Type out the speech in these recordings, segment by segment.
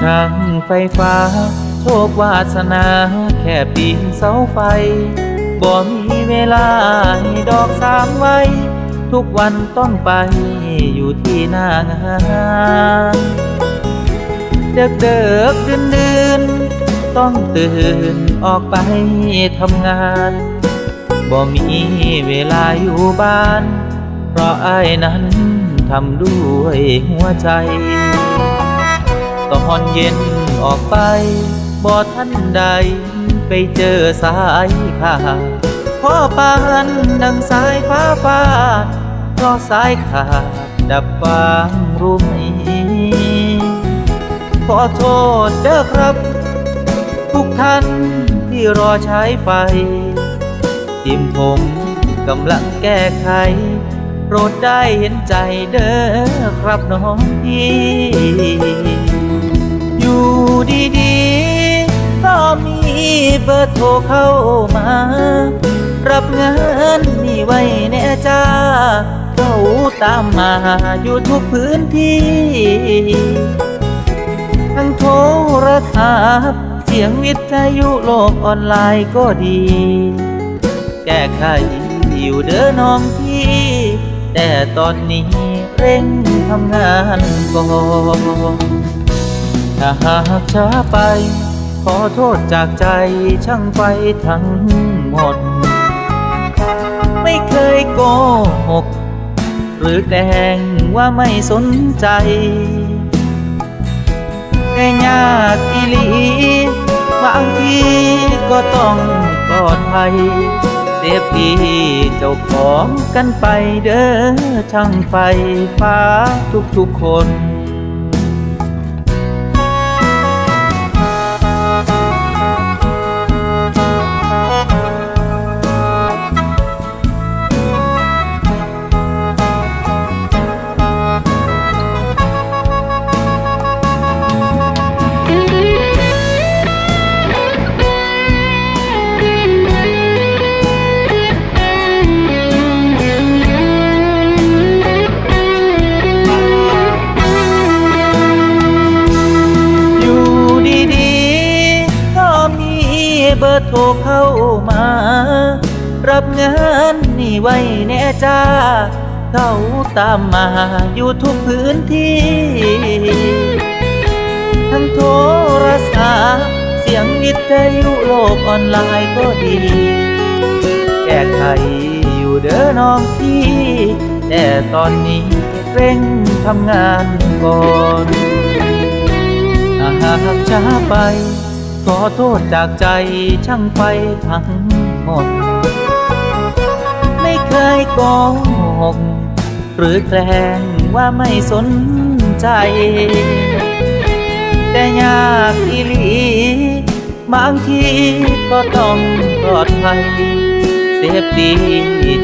ช่างไฟฟ้า โชควาสนา แค่ปีนเสาไฟ บ่มีเวลาให้ดอกสามไว้ ทุกวันต้องไปอยู่ที่หน้างานเด็กเด็กเดินเดินต้องตื่นออกไปทำงานบ่มีเวลาอยู่บ้าน เพราะอ้นั้นทำด้วยหัวใจ ตอนเย็นออกไปบ่ทันใด ไปเจอสายขาดพ่อปานดังสายฟ้าฟาดเพราะสายขาดดับฟางรู้ไหมขอโทษเด้อครับ ทุกท่านที่รอใช้ไฟทีมผมกำลังแก้ไขโปรดได้เห็นใจเด้อครับน้องพี่ เบอร์โทรเข้ามา รับงานนี่ไว้แน่จ้าเขาตามมาอยู่ทุกพื้นที่ทั้งโทรศัพท์เสียงวิทยุโลกออนไลน์ก็ดี แก้ไขอยู่เด้อน้องพี่ แต่ตอนนี้เร่งทำงานก่อนถ้าหากช้าไป ขอโทษจากใจช่างไฟทั้งหมด ไม่เคยโกหก หรือแกล้งว่าไม่สนใจแค่ยากอีหลีบางทีก็ต้องปลอดภัยเสียพีเจ้าของกันไปเด้อช่างไฟฟ้าทุกๆคน เบอร์โทรเข้ามา รับงานนี่ไว้แน่จ้า เขาตามมาอยู่ทุกพื้นที่ ทั้งโทรศัพท์เสียงวิทยุโลกออนไลน์ก็ดี แก้ไขอยู่เด้อน้องพี่ แต่ตอนนี้เร่งทำงานก่อนหากช้าไป ขอโทษจากใจช่างไฟทั้งหมด ไม่เคยโกหกหรือแกล้งว่าไม่สนใจ แต่ยากอีหลีบางทีก็ต้องปลอดภัยเสียดี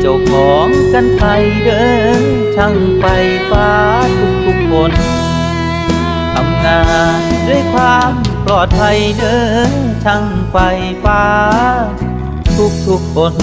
เจ้าของกันไปเด้อช่างไฟฟ้าทุกๆคนทำงาน ด้วยความปลอดภัยเด้อช่างไฟฟ้า ทุกทุกคน